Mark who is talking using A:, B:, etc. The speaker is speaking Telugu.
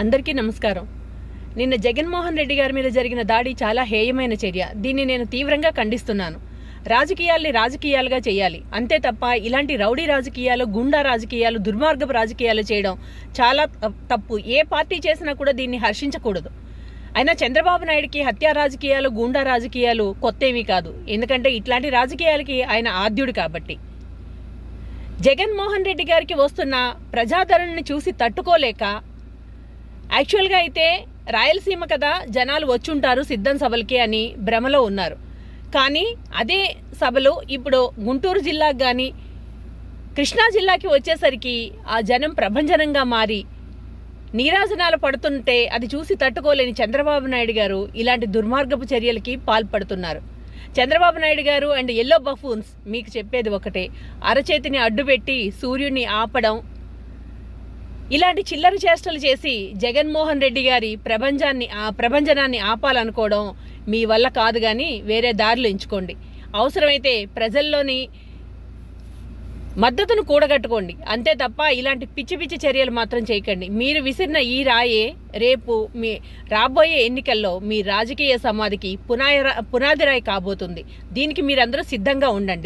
A: అందరికీ నమస్కారం. నిన్న జగన్మోహన్ రెడ్డి గారి మీద జరిగిన దాడి చాలా హేయమైన చర్య. దీన్ని నేను తీవ్రంగా ఖండిస్తున్నాను. రాజకీయాల్ని రాజకీయాలుగా చేయాలి. అంతే తప్ప ఇలాంటి రౌడీ రాజకీయాలు గుండా రాజకీయాలు దుర్మార్గపు రాజకీయాలు చేయడం చాలా తప్పు. ఏ పార్టీ చేసినా కూడా దీన్ని హర్షించకూడదు. అయినా చంద్రబాబు నాయుడికి హత్యా రాజకీయాలు గూండా రాజకీయాలు కొత్త కాదు. ఎందుకంటే ఇట్లాంటి రాజకీయాలకి ఆయన ఆద్యుడు కాబట్టి. జగన్మోహన్ రెడ్డి గారికి వస్తున్న ప్రజాదరణని చూసి తట్టుకోలేక యాక్చువల్గా అయితే రాయలసీమ కదా జనాలు వచ్చుంటారు సిద్ధం సభలకి అని భ్రమలో ఉన్నారు. కానీ అదే సభలు ఇప్పుడు గుంటూరు జిల్లాకు కానీ కృష్ణా జిల్లాకి వచ్చేసరికి ఆ జనం ప్రభంజనంగా మారి నీరాజనాలు పడుతుంటే అది చూసి తట్టుకోలేని చంద్రబాబు నాయుడు గారు ఇలాంటి దుర్మార్గపు చర్యలకి పాల్పడుతున్నారు. చంద్రబాబు నాయుడు గారు అండ్ ఎల్లో బఫూన్స్ మీకు చెప్పేది ఒకటే. అరచేతిని అడ్డుపెట్టి సూర్యుడిని ఆపడం ఇలాంటి చిల్లర చేష్టలు చేసి జగన్మోహన్ రెడ్డి గారి ప్రపంచాన్ని ఆ ప్రపంచనాన్ని ఆపాలనుకోవడం మీ వల్ల కాదు కానీ వేరే దారులు ఎంచుకోండి. అవసరమైతే ప్రజల్లోని మద్దతును కూడగట్టుకోండి. అంతే తప్ప ఇలాంటి పిచ్చి పిచ్చి చర్యలు మాత్రం చేయకండి. మీరు విసిరిన ఈ రాయే రేపు మీ రాబోయే ఎన్నికల్లో మీ రాజకీయ సమాధికి పునాయ పునాది రాయి కాబోతుంది. దీనికి మీరందరూ సిద్ధంగా ఉండండి.